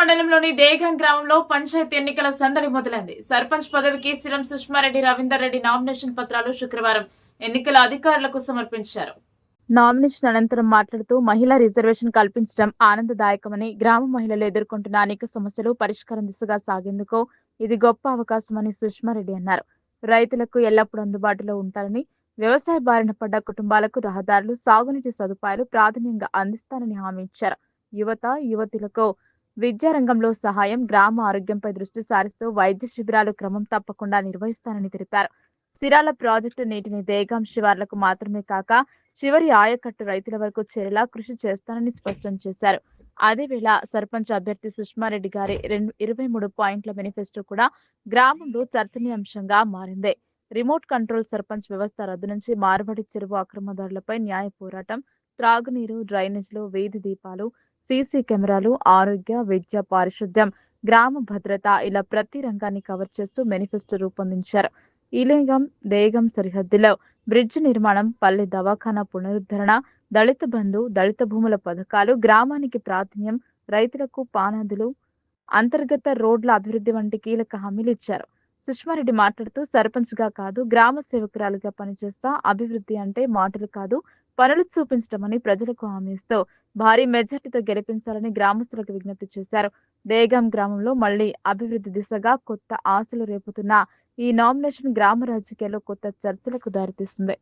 మండలంలోని దేగం గ్రామంలో పంచాయతీ ఎన్నికల సందడి మొదలైంది. సర్పంచ్ పదవికి సిరం సుష్మారెడ్డి రవీందర్ రెడ్డి నామినేషన్ పత్రాలు శుక్రవారం ఎన్నికల అధికారులకు సమర్పించారు. నామినేషన్ అనంతరం మాట్లాడుతూ మహిళా రిజర్వేషన్ కల్పించడం ఆనందదాయకమని గ్రామ మహిళలు ఎదుర్కొంటున్న అనేక సమస్యలు పరిష్కారం దిశగా సాగేందుకు ఇది గొప్ప అవకాశమని సుష్మారెడ్డి అన్నారు. రైతులకు ఎల్లప్పుడూ అందుబాటులో ఉంటారని వ్యవసాయ బారిన పడ్డ కుటుంబాలకు రహదారులు సాగునీటి సదుపాయాలు ప్రాధాన్యంగా అందిస్తానని హామీ ఇచ్చారు. యువత యువతులకు విద్యారంగంలో సహాయం గ్రామ ఆరోగ్యంపై దృష్టి సారిస్తూ వైద్య శిబిరాలు క్రమం తప్పకుండా నిర్వహిస్తానని తెలిపారు. సిరాల ప్రాజెక్టు నీటిని దేగాం శివార్లకు మాత్రమే కాక చివరి ఆయకట్టు రైతుల వరకు చేరేలా కృషి చేస్తానని స్పష్టం చేశారు. అదేవేళ సర్పంచ్ అభ్యర్థి సుష్మారెడ్డి గారి రెండు ఇరవై మూడు పాయింట్ల మేనిఫెస్టో కూడా గ్రామంలో చర్చనీయాంశంగా మారింది. రిమోట్ కంట్రోల్ సర్పంచ్ వ్యవస్థ రద్దు నుంచి మార్వడి చెరువు అక్రమదారులపై న్యాయ పోరాటం త్రాగునీరు డ్రైనేజ్లు వీధి దీపాలు సీసీ కెమెరాలు ఆరోగ్య విద్య పారిశుద్ధ్యం గ్రామ భద్రత ఇలా ప్రతి రంగాన్ని కవర్ చేస్తూ మేనిఫెస్టో రూపొందించారు. ఇలేగం దేగం సరిహద్దులో బ్రిడ్జ్ నిర్మాణం పల్లె దవాఖానా పునరుద్ధరణ దళిత బంధు దళిత భూముల పథకాలు గ్రామానికి ప్రాధాన్యం రైతులకు పానాదులు అంతర్గత రోడ్ల అభివృద్ధి వంటి కీలక హామీలు ఇచ్చారు. సుష్మారెడ్డి మాట్లాడుతూ సర్పంచ్గా కాదు గ్రామ సేవకురాలుగా పనిచేస్తా అభివృద్ధి అంటే మాటలు కాదు పనులు చూపించడమని ప్రజలకు హామీ ఇస్తూ భారీ మెజార్టీతో గెలిపించాలని గ్రామస్తులకు విజ్ఞప్తి చేశారు. దేగం గ్రామంలో మళ్ళీ అభివృద్ధి దిశగా కొత్త ఆశలు రేపుతున్న ఈ నామినేషన్ గ్రామ రాజకీయాల్లో కొత్త చర్చలకు దారితీస్తుంది.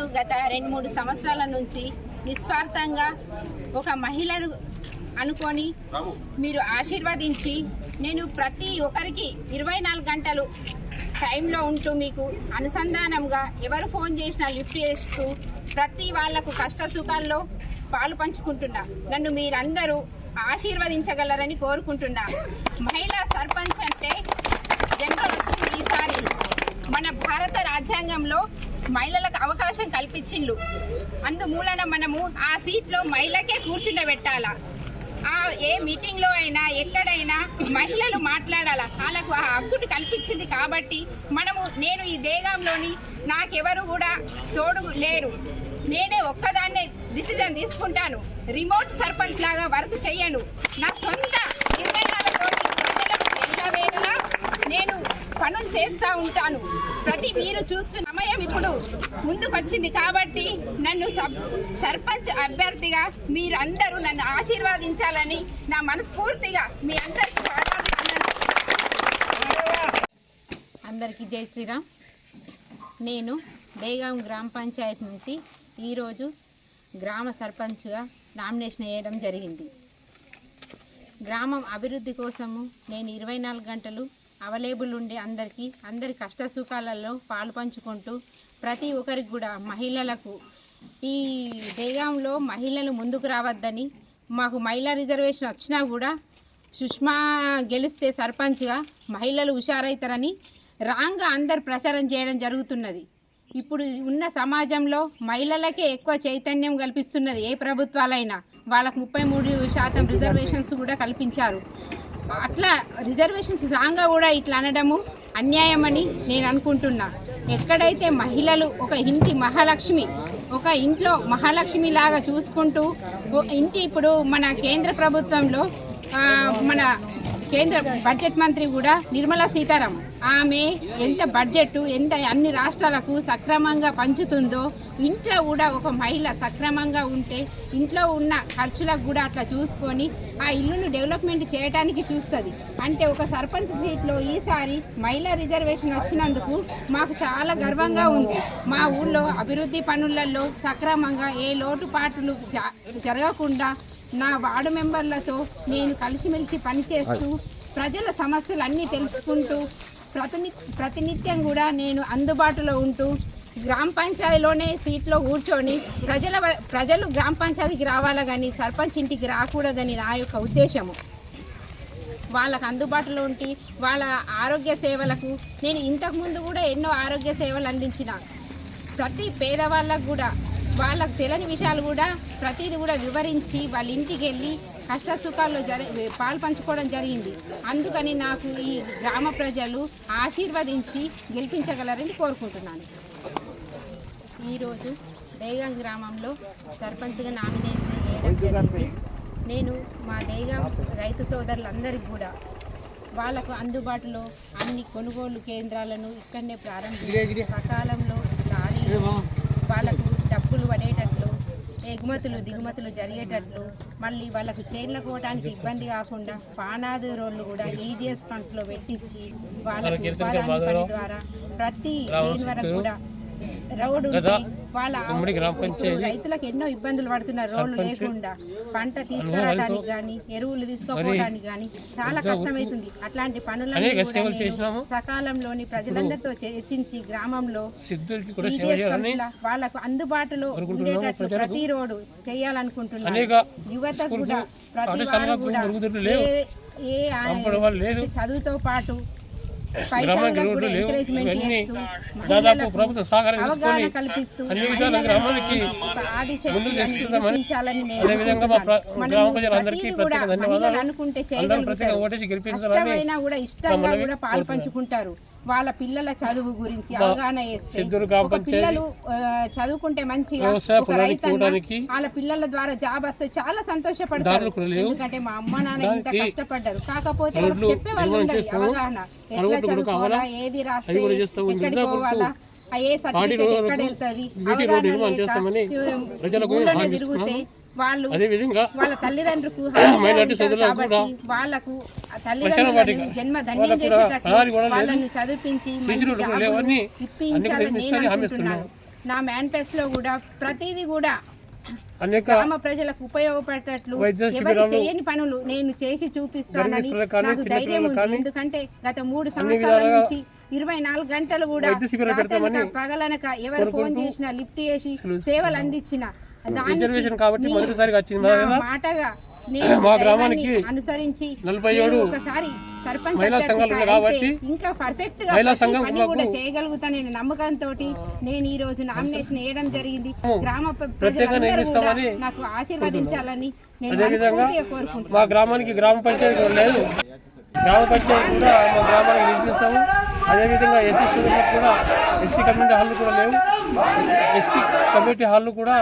నేను గత రెండు మూడు సంవత్సరాల నుంచి నిస్వార్థంగా ఒక మహిళను అనుకొని మీరు ఆశీర్వదించి నేను ప్రతి ఒక్కరికి ఇరవై నాలుగు గంటలు టైంలో ఉంటూ మీకు అనుసంధానంగా ఎవరు ఫోన్ చేసినా లిఫ్ట్ చేస్తూ ప్రతి వాళ్ళకు కష్ట సుఖాల్లో పాలు పంచుకుంటున్నా. నన్ను మీరందరూ ఆశీర్వదించగలరని కోరుకుంటున్నా. మహిళా సర్పంచ్ అంటే జనరల్ వచ్చింది ఈసారి మన భారత రాజ్యాంగంలో మహిళలకు అవకాశం కల్పించిండ్రు అందుమూలన మనము ఆ సీట్లో మహిళకే కూర్చుండబెట్టాలా. ఆ ఏ మీటింగ్లో అయినా ఎక్కడైనా మహిళలు మాట్లాడాలా. వాళ్ళకు ఆ హక్కును కల్పించింది కాబట్టి మనము నేను ఈ దేగంలోని నాకెవరు కూడా తోడు లేరు. నేనే ఒక్కదాన్నే డిసిజన్ తీసుకుంటాను. రిమోట్ సర్పంచ్ లాగా వర్క్ చెయ్యను. నా సొంత ఇరవై నేను పనులు చేస్తూ ఉంటాను. ప్రతి మీరు చూస్తున్న ఇప్పుడు ముందుకొచ్చింది కాబట్టి నన్ను సబ్ సర్పంచ్ అభ్యర్థిగా మీరందరూ నన్ను ఆశీర్వాదించాలని నా మనస్ఫూర్తిగా మీ అందరికీ అందరికీ జై శ్రీరామ్. నేను బేగాం గ్రామ పంచాయతీ నుంచి ఈరోజు గ్రామ సర్పంచ్గా నామినేషన్ వేయడం జరిగింది. గ్రామం అభివృద్ధి కోసము నేను ఇరవై నాలుగు గంటలు అవైలబుల్ ఉండే అందరికీ అందరి కష్ట సుఖాలలో పాలు పంచుకుంటూ ప్రతి ఒక్కరికి కూడా మహిళలకు ఈ దేగంలో మహిళలు ముందుకు రావద్దని మాకు మహిళా రిజర్వేషన్ వచ్చినా కూడా సుష్మా గెలిస్తే సర్పంచ్గా మహిళలు హుషారవుతారని రాంగ్గా అందరు ప్రచారం చేయడం జరుగుతున్నది. ఇప్పుడు ఉన్న సమాజంలో మహిళలకే ఎక్కువ చైతన్యం కల్పిస్తున్నది ఏ ప్రభుత్వాలైనా. వాళ్ళకు ముప్పై మూడు శాతం రిజర్వేషన్స్ కూడా కల్పించారు. అట్లా రిజర్వేషన్స్ రాంగా కూడా ఇట్లా అనడము అన్యాయమని నేను అనుకుంటున్నా. ఎక్కడైతే మహిళలు ఒక ఇంటి మహాలక్ష్మి ఒక ఇంట్లో మహాలక్ష్మి లాగా చూసుకుంటూ ఇంటి ఇప్పుడు మన కేంద్ర ప్రభుత్వంలో మన కేంద్ర బడ్జెట్ మంత్రి కూడా నిర్మలా సీతారామన్. ఆమె ఎంత బడ్జెట్ ఎంత అన్ని రాష్ట్రాలకు సక్రమంగా పంచుతుందో ఇంట్లో కూడా ఒక మహిళ సక్రమంగా ఉంటే ఇంట్లో ఉన్న ఖర్చులకు కూడా అట్లా చూసుకొని ఆ ఇల్లును డెవలప్మెంట్ చేయడానికి చూస్తుంది. అంటే ఒక సర్పంచ్ సీట్లో ఈసారి మహిళా రిజర్వేషన్ వచ్చినందుకు మాకు చాలా గర్వంగా ఉంది. మా ఊళ్ళో అభివృద్ధి పనులలో సక్రమంగా ఏ లోటుపాట్లు జరగకుండా నా వార్డు మెంబర్లతో నేను కలిసిమెలిసి పనిచేస్తూ ప్రజల సమస్యలు అన్నీ తెలుసుకుంటూ ప్రతిని ప్రతినిత్యం కూడా నేను అందుబాటులో ఉంటూ గ్రామ పంచాయతీలోనే సీట్లో కూర్చొని ప్రజల ప్రజలు గ్రామ పంచాయతీకి రావాలా కానీ సర్పంచ్ ఇంటికి రాకూడదని నా యొక్క ఉద్దేశము. వాళ్ళకు అందుబాటులో ఉండి వాళ్ళ ఆరోగ్య సేవలకు నేను ఇంతకుముందు కూడా ఎన్నో ఆరోగ్య సేవలు అందించిన. ప్రతి పేదవాళ్ళకు కూడా వాళ్ళకు తెలియని విషయాలు కూడా ప్రతిదీ కూడా వివరించి వాళ్ళ ఇంటికి వెళ్ళి కష్ట సుఖాల్లో జరి పాలు పంచుకోవడం జరిగింది. అందుకని నాకు ఈ గ్రామ ప్రజలు ఆశీర్వదించి గెలిపించగలరని కోరుకుంటున్నాను. ఈరోజు డేగం గ్రామంలో సర్పంచ్గా నామినేషన్ చేయడం జరిగింది. నేను మా డేగం రైతు సోదరులందరికీ కూడా వాళ్ళకు అందుబాటులో అన్ని కొనుగోలు కేంద్రాలను ఇక్కడనే ప్రారంభించి సకాలంలో లారీలు డబ్బులు పడేటట్లు ఎగుమతులు దిగుమతులు జరిగేటట్లు మళ్ళీ వాళ్ళకు చేన్లకు పోవడానికి ఇబ్బంది కాకుండా పానాది రోడ్లు కూడా ఈజీఎస్ ఫండ్స్లో పెట్టించి వాళ్ళకు ద్వారా ప్రతి చేన్ వరకు కూడా రోడ్డు ఉంటే వాళ్ళ రైతులకు ఎన్నో ఇబ్బందులు పడుతున్నారు రోడ్లు లేకుండా. పంట తీసుకురావడానికి కానీ ఎరువులు తీసుకుపోవడానికి కానీ చాలా కష్టమవుతుంది అట్లాంటి నేను సకాలంలోని ప్రజలందరితో చర్చించి గ్రామంలో వాళ్ళకు అందుబాటులో ఉండేటట్లు ప్రతి రోడ్డు చేయాలనుకుంటున్నాను అనేక యువతకు కూడా ప్రతి కూడా. ఏ- చదువుతో పాటు దాదాపు ప్రభుత్వం సహకారం తీసుకొని అన్ని విధాల గ్రామానికి ముందుకు తీసుకెళ్తామని అదేవిధంగా మా గ్రామ ప్రజలందరికీ ప్రత్యేక ధన్యవాదాలు. అందరూ ప్రత్యేక ఓటేసి గెలిపించాలని కూడా ఇష్టంగా కూడా పాలు పంచుకుంటారు. వాళ్ళ పిల్లల చదువు గురించి అవగాహన చేస్తే పిల్లలు చదువుకుంటే మంచిగా ఒక రైతన్న వాళ్ళ పిల్లల ద్వారా జాబ్ వస్తే చాలా సంతోషపడతారు. ఎందుకంటే మా అమ్మ నాన్న ఇంత కష్టపడ్డారు కాకపోతే చెప్పే వాళ్ళు చేస్తాము. అవగాహన ఎట్లా చదువుకోవాలా కావాలా? ఏది రాస్తే. ఎక్కడికి పోవాలా సర్టిఫికేట్ ఎక్కడ వెళ్తుంది? ఊళ్ళోనే తిరిగితే వాళ్ళు వాళ్ళ తల్లిదండ్రులకు వాళ్ళకు జన్మ ధన్యం. వాళ్ళను చదివించి ఇప్పించాలని నేను అనుకుంటున్నాను. నా మేనిఫెస్టోలో కూడా ప్రతిదీ కూడా గ్రామ ప్రజలకు ఉపయోగపడేటట్లు ఎవరు చేయని పనులు నేను చేసి చూపిస్తానని కానీ, నాకు ధైర్యం ఉంది. ఎందుకంటే గత మూడు సంవత్సరాల నుంచి ఇరవై నాలుగు గంటలు కూడా పగలనక ఎవరు ఫోన్ చేసినా లిఫ్ట్ చేసి సేవలు అందించిన రిజర్వేషన్ కాబట్టి. మాటగా నేను మా గ్రామానికి అనుసరించి నలభై నేను ఏడు ఒకసారి సర్పంచ్ మహిళా సంఘాలు కాబట్టి ఇంకా పర్ఫెక్ట్గా మహిళా సంఘం కూడా చేయగలుగుతానని నమ్మకంతో నేను ఈ రోజు నామినేషన్ వేయడం జరిగింది. గ్రామ ప్రజలందరూ నాకు ఆశీర్వదించాలని నేను మా గ్రామానికి గ్రామ పంచాయతీ లేదు. గ్రామ పంచాయతీ కూడా మా గ్రామానికి నిర్మిస్తాము. అదేవిధంగా ఎస్సీ స్టూడెంట్లకు కూడా ఎస్సీ కమ్యూనిటీ హాల్ కూడా లేవు. ఎస్సీ కమ్యూనిటీ హాల్ కూడా